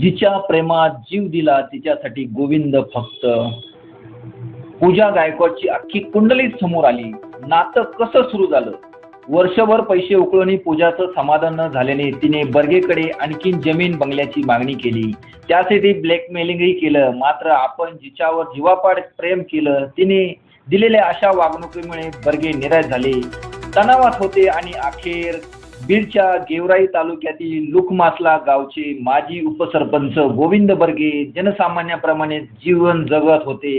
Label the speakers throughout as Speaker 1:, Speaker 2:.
Speaker 1: जिच्या प्रेमात जीव दिला तिच्यासाठी गोविंद फक्त. पूजा गायकवाडची अख्खी कुंडलीच समोर आली. नातं कसं सुरू झालं? वर्षभर पैसे उकळून पूजाचं समाधान न झाल्याने तिने बर्गेकडे आणखीन जमीन बंगल्याची मागणी केली. त्यासाठी ब्लॅकमेलिंगही केलं. मात्र आपण जिच्यावर जीवापाड प्रेम केलं तिने दिलेल्या अशा वागणुकीमुळे बर्गे निराश झाले. तणावात होते आणि अखेर बीडच्या गेवराई तालुक्यातील लुकमासला गावचे माजी उपसरपंच गोविंद बर्गे जनसामान्याप्रमाणे जीवन जगत होते.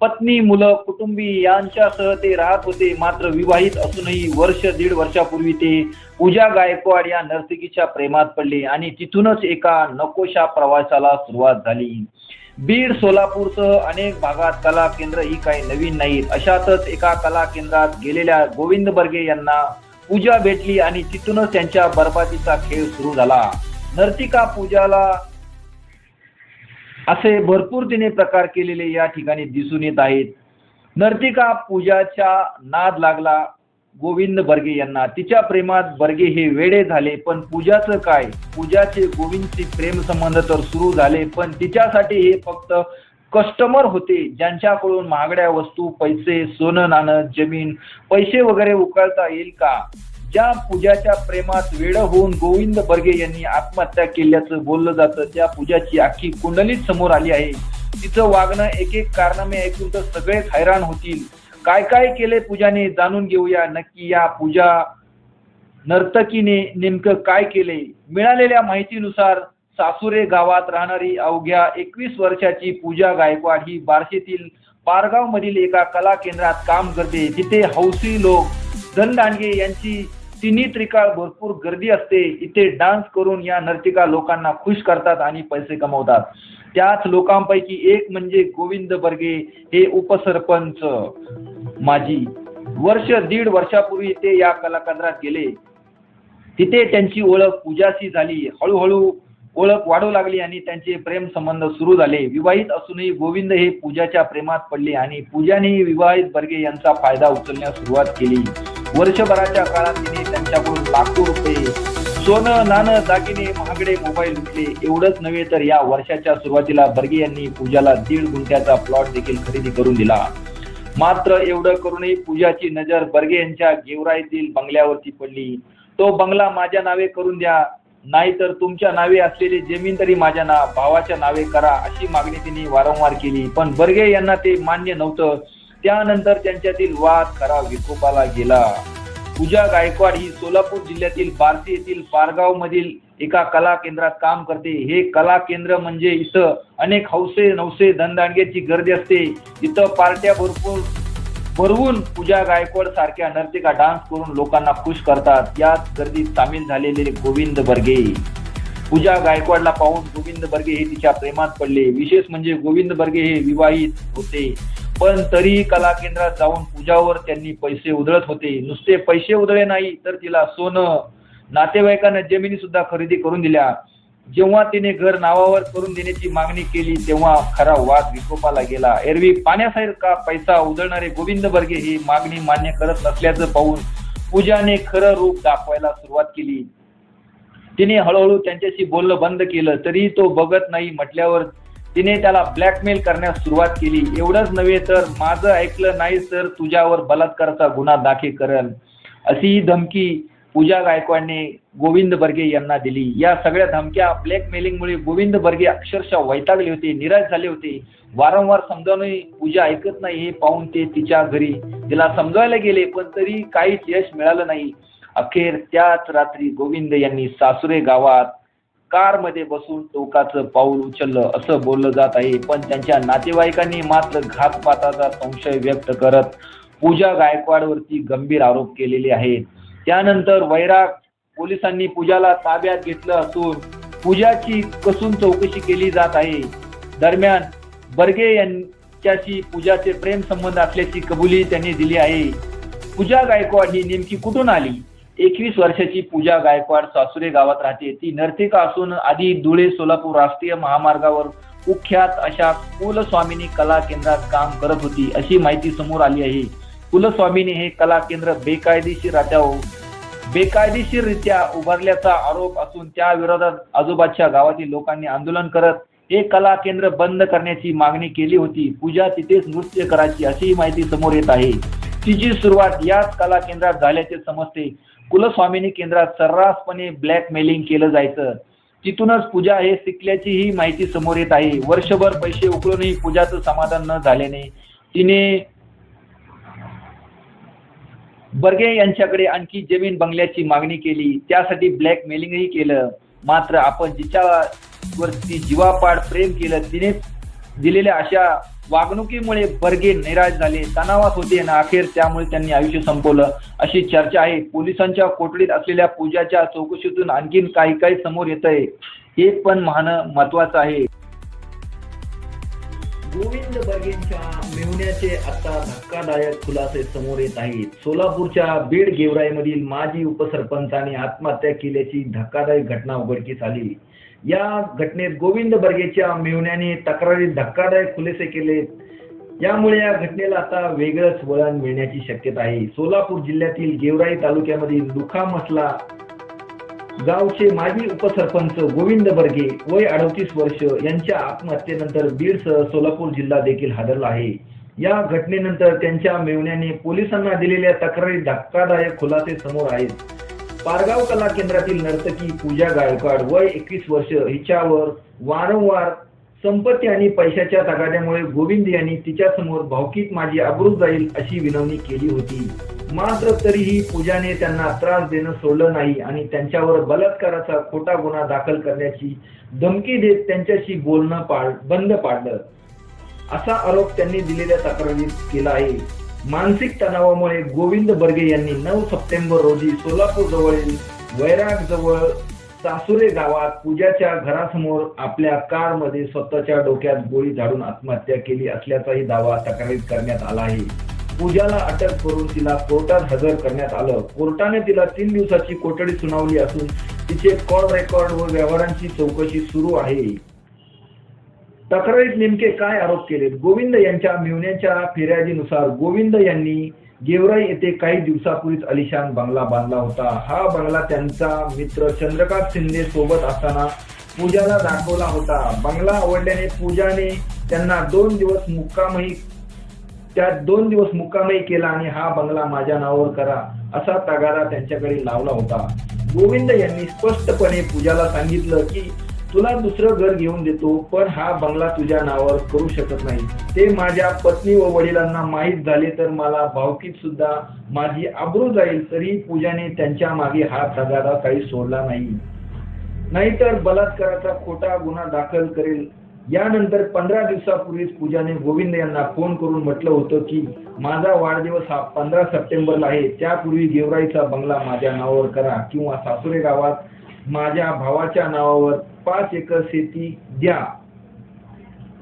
Speaker 1: पत्नी मुलं कुटुंबी यांच्यासह ते राहत होते. मात्र विवाहित असूनही वर्ष दीड वर्षापूर्वी ते पूजा गायकवाड या नर्तकीच्या प्रेमात पडले आणि तिथूनच एका नकोशा प्रवासाला सुरुवात झाली. बीड सोलापूरसह अनेक भागात कला केंद्र ही काही नवीन नाहीत. अशातच एका कला केंद्रात गेलेल्या गोविंद बर्गे यांना पूजा भेटली आणि तिथूनच त्यांच्या बरबादीचा खेळ सुरू झाला. नर्तिका पूजाला असे भरपूर तिने प्रकार केलेले या ठिकाणी दिसून येत आहेत. नर्तिका पूजाच्या नाद लागला. गोविंद बर्गे यांना. तिच्या प्रेमात बर्गे हे वेडे झाले पण पूजाचं काय? पूजाचे गोविंदचे प्रेम संबंध तर सुरू झाले पण तिच्यासाठी हे फक्त कस्टमर होते ज्यांच्याकडून महागड्या वस्तू पैसे सोनं नाणं जमीन पैसे वगैरे उकळता येईल का? ज्या पूजाच्या प्रेमात वेळ होऊन गोविंद बर्गे यांनी आत्महत्या केल्याचं बोललं जातं त्या पूजाची अख्खी कुंडलीच समोर आली आहे. तिचं वागणं एक एक कारनामे ऐकून तर सगळेच हैराण होतील. काय काय केले पूजाने जाणून घेऊया. नक्की या पूजा नर्तकीने नेमकं काय केले मिळालेल्या माहितीनुसार सासुरे गावात राहणारी अवघ्या एकवीस वर्षाची पूजा गायकवाड ही बार्शीतील पारगाव मधील एका कला केंद्रात काम करते. तिथे हौसी लोक धनदांडगे यांची तिन्ही त्रिकाळ भरपूर गर्दी असते. इथे डान्स करून या नर्तिका लोकांना खुश करतात आणि पैसे कमवतात. त्याच लोकांपैकी एक म्हणजे गोविंद बर्गे हे उपसरपंच. माझी वर्ष दीड वर्षापूर्वी ते या कलाकेंद्रात गेले. तिथे त्यांची ओळख पूजाशी झाली. हळूहळू ओळख वाढू लागली आणि त्यांचे प्रेम संबंध सुरू झाले. विवाहित असूनही गोविंद हे पूजाच्या प्रेमात पडले आणि पूजाने विवाहित बर्गे यांचा फायदा उचलण्यास सुरुवात केली. वर्षभराच्या काळात तिने त्यांच्याकडून लाखो रुपये सोनं नाणं दागिने महागडे मोबाईल लुटले एवढंच नव्हे तर या वर्षाच्या सुरुवातीला बर्गे यांनी पूजाला दीड गुंठ्याचा प्लॉट देखील खरेदी करून दिला. मात्र एवढं करूनही पूजाची नजर बर्गे यांच्या गेवराईतील बंगल्यावरती पडली. तो बंगला माझ्या नावे करून द्या. नाहीतर तुमच्या नावे असलेली जमीन तरी माझ्या ना भावाच्या नावे करा अशी मागणी तिने वारंवार केली. पण बर्गे यांना ते मान्य नव्हतं. त्यानंतर त्यांच्यातील वाद खरा विकोपाला गेला. पूजा गायकवाड ही सोलापूर जिल्ह्यातील बार्शी येथील पारगाव मधील एका कला केंद्रात काम करते. हे कला केंद्र म्हणजे इथं अनेक हौसे नवसे धनदांडग्याची गर्दी असते. इथं पार्ट्या भरपूर भरवून पूजा गायकवाड सारख्या नर्तिका डान्स करून लोकांना खुश करतात. यात गर्दीत सामील झालेले गोविंद बर्गे. पूजा गायकवाडला पाहून गोविंद बर्गे हे तिच्या प्रेमात पडले. विशेष म्हणजे गोविंद बर्गे हे विवाहित होते. पण तरीही कला केंद्रात जाऊन पूजावर त्यांनी पैसे उधळत होते. नुसते पैसे उधळे नाही तर तिला सोनं नातेवाईकांना जमिनी सुद्धा खरेदी करून दिल्या. जेव्हा तिने घर नावावर करून देण्याची मागणी केली तेव्हा खरा वाद विकोपाला गेला. एरवी पाण्यासारखा पैसा उधळणारे गोविंद बर्गे ही मागणी मान्य करत नसल्याचं पाहून पूजाने खरं रूप दाखवायला सुरुवात केली. तिने हळूहळू त्यांच्याशी बोलणं बंद केलं तरी तो बघत नाही म्हटल्यावर तिने त्याला ब्लॅकमेल करण्यास सुरुवात केली. एवढंच नव्हे तर माझं ऐकलं नाही तर तुझ्यावर बलात्काराचा गुन्हा दाखल करल अशी ही धमकी पूजा गायकवाडने गोविंद बर्गे यांना दिली. या सगळ्या धमक्या ब्लॅकमेलिंगमुळे गोविंद बर्गे अक्षरशः वैतागले होते निराश झाले होते. वारंवार समजावूनही पूजा ऐकत नाही हे पाहून ते तिच्या घरी तिला समजावायला गेले पण तरी काहीच यश मिळालं नाही. अखेर त्याच रात्री गोविंद यांनी सासुरे गावात कारमध्ये बसून टोकाचं पाऊल उचललं. असं बोललं जात आहे पण त्यांच्या नातेवाईकांनी मात्र घातपाताचा संशय व्यक्त करत पूजा गायकवाडवरती गंभीर आरोप केलेले आहेत. त्यानंतर वैराग पोलिसांनी पूजाला ताब्यात घेतलं असून पूजाची कसून चौकशी केली जात आहे. दरम्यान बर्गे यांच्याशी पूजाचे प्रेम संबंध असल्याची कबुली त्यांनी दिली आहे. पूजा गायकवाड ही नेमकी कुठून आली? एकवीस वर्षाची पूजा गायकवाड सासुरे गावात राहते. ती नर्तिका असून आधी धुळे सोलापूर राष्ट्रीय महामार्गावर कुख्यात अशा कुलस्वामिनी कला केंद्रात काम करत होती अशी माहिती समोर आली आहे. कुलस्वामीने हे कला केंद्र बेकायदेशीर हो. बेकायदेशीररित्या उभारल्याचा आरोप असून त्या विरोधात आजोबाच्या गावातील लोकांनी आंदोलन करत हे कला केंद्र बंद करण्याची मागणी केली होती. पूजा तिथेच नृत्य करायची अशीही माहिती समोर येत आहे. तिची सुरुवात याच कला केंद्रात झाल्याचे समजते. कुलस्वामीनी केंद्रात सर्रासपणे ब्लॅकमेलिंग केलं जायचं. तिथूनच पूजा हे शिकल्याची ही माहिती समोर येत आहे. वर्षभर पैसे उकळूनही पूजाचं समाधान न झाल्याने तिने बर्गे यांच्याकडे आणखी जमीन बंगल्याची मागणी केली. त्यासाठी ब्लॅकमेलिंगही केलं. मात्र आपण जिच्यावरती जीवापाड प्रेम केलं तिने दिलेल्या अशा वागणुकीमुळे बर्गे निराश झाले. तणावात होते आणि अखेर त्यामुळे त्यांनी आयुष्य संपवलं. अशी चर्चा आहे. पोलिसांच्या कोठडीत असलेल्या पूजाच्या चौकशीतून आणखीन काही काही समोर येत आहे हे पण पाहणं महत्वाचं आहे. बर्गेंच्या आता धक्कादायक खुलासे समोर येत आहेत. सोलापूरच्या बीड गेवराईमधील माजी उपसरपंचाने आत्महत्या केल्याची धक्कादायक घटना उघडकीस आली. या घटनेत गोविंद बर्गेच्या मेहुण्याने तक्रारीत धक्कादायक खुलासे केले. यामुळे या घटनेला आता वेगळंच वळण मिळण्याची शक्यता आहे. सोलापूर जिल्ह्यातील गेवराई तालुक्यामधील दुखा मसला गावचे माजी उपसरपंच गोविंद बर्गे वय अडतीस वर्ष यांच्या आत्महत्येनंतर बीडसह सोलापूर जिल्हा देखील हादरला आहे. या घटनेनंतर त्यांच्या मेवण्याने पोलिसांना दिलेल्या तक्रारी धक्कादायक खुलासे समोर आहेत. पारगाव कला केंद्रातील नर्तकी पूजा गायकवाड वय एकवीस वर्ष हिच्यावर वारंवार संपत्ती आणि पैशाच्या तगाद्यामुळे गोविंद यांनी तिच्यासमोर भावकीत माझी आबरू जाईल अशी विनवणी केली होती. मात्र तरीही पूजाने त्यांना त्रास देणं सोडलं नाही आणि त्यांच्यावर बलात्काराचा खोटा गुन्हा दाखल करण्याची धमकी देत त्यांच्याशी बोलणं पाड बंद पाडलं. असा आरोप त्यांनी दिलेल्या तक्रारीत केला आहे. मानसिक तणावामुळे गोविंद बर्गे यांनी नऊ सप्टेंबर रोजी सोलापूर जवळील वैराग जवळ सासुरे गावात पूजाच्या घरासमोर आपल्या कारमध्ये स्वतःच्या डोक्यात गोळी झाडून आत्महत्या केली असल्याचाही दावा तक्रारीत करण्यात आला आहे. पूजाला अटक करून तिला कोर्टात हजर करण्यात आलं. कोर्टाने तिला तीन दिवसाची कोठडी सुनावली असून तिचे कॉल रेकॉर्ड व व्यवहारांची चौकशी सुरू आहे. तक्रारीत नेमके काय आरोप केले गोविंद यांच्या मिळवण्याच्या फिर्यादीनुसार गोविंद यांनी गेवराई येथे काही दिवसापूर्वीच अलिशान बंगला बांधला होता. हा बंगला त्यांचा मित्र चंद्रकांत शिंदे सोबत असताना पूजाला दाखवला होता. बंगला आवडल्याने पूजाने त्यांना दोन दिवस मुक्कामही त्यात दोन दिवस मुक्कामही केला आणि हा बंगला माझ्या नावावर करा असा तगारा त्यांच्याकडे लावला होता. गोविंद यांनी स्पष्टपणे पूजाला सांगितलं की तुला दुसरं घर घेऊन देतो पण हा बंगला तुझ्या नावावर करू शकत नाही. ते माझ्या पत्नी व वडिलांना माहीत झाले तर मला भावकीत सुद्धा माझी आबरू जाईल तरी पूजाने त्यांच्या मागे हात तगादा काही सोडला नाही. नाहीतर बलात्काराचा खोटा गुन्हा दाखल करेल. यानंतर पंधरा दिवसापूर्वीच पूजाने गोविंद यांना फोन करून म्हटलं होतं की माझा वाढदिवस हा पंधरा सप्टेंबरला आहे. त्यापूर्वी गेवराईचा बंगला माझ्या नावावर करा किंवा सासुरे गावात माझ्या भावाच्या नावावर पाच एकर शेती द्या.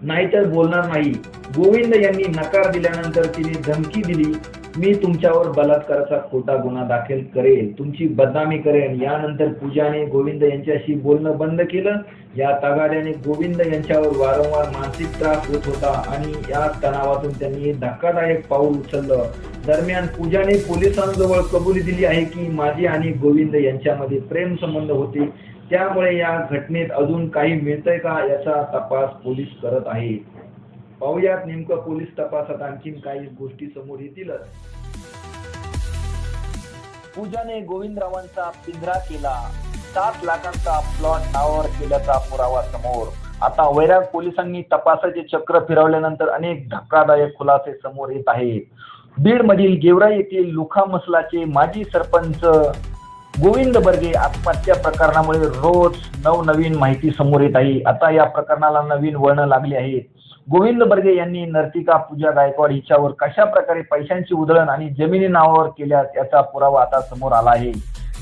Speaker 1: नाहीतर बोलणार नाही. गोविंद यांनी नकार दिल्यानंतर तिने धमकी दिली. मी तुमच्यावर बलात्काराचा खोटा गुन्हा दाखल करेल तुमची बदनामी करेन. यानंतर पूजाने गोविंद यांच्याशी बोलणं बंद केलं. या तगाड्याने गोविंद यांच्यावर वारंवार मानसिक त्रास होत होता आणि या तणावातून त्यांनी धक्कादायक पाऊल उचललं. दरम्यान पूजाने पोलिसांजवळ कबुली दिली आहे की माझी आणि गोविंद यांच्यामध्ये प्रेम संबंध होते. त्यामुळे या घटनेत अजून काही मिळतंय का याचा तपास पोलीस करत आहेत. पाहुयात नेमकं पोलीस तपासात आणखीन काही गोष्टी समोर येतीलच. पूजाने गोविंदरावांचा पिंजरा केला. सात लाखांचा प्लॉट नावावर केल्याचा पुरावा समोर. आता वैराग पोलिसांनी तपासाचे चक्र फिरवल्यानंतर अनेक धक्कादायक खुलासे समोर येत आहेत. बीड मधील गेवरा येथील लुखा मसलाचे माजी सरपंच गोविंद बर्गे आत्महत्या प्रकरणामुळे रोज नवनवीन माहिती समोर येत आहे. आता या प्रकरणाला नवीन वळण लागली आहेत. गोविंद बर्गे यांनी नर्तिका पूजा गायकवाड हिच्यावर कशा प्रकारे पैशांची उधळण आणि जमिनी नावावर केल्या याचा पुरावा आता समोर आला आहे.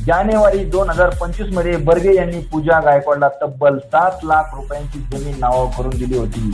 Speaker 1: जानेवारी दोन हजार पंचवीसमध्ये बर्गे यांनी पूजा गायकवाडला तब्बल सात लाख रुपयांची जमीन नावावर करून दिली होती.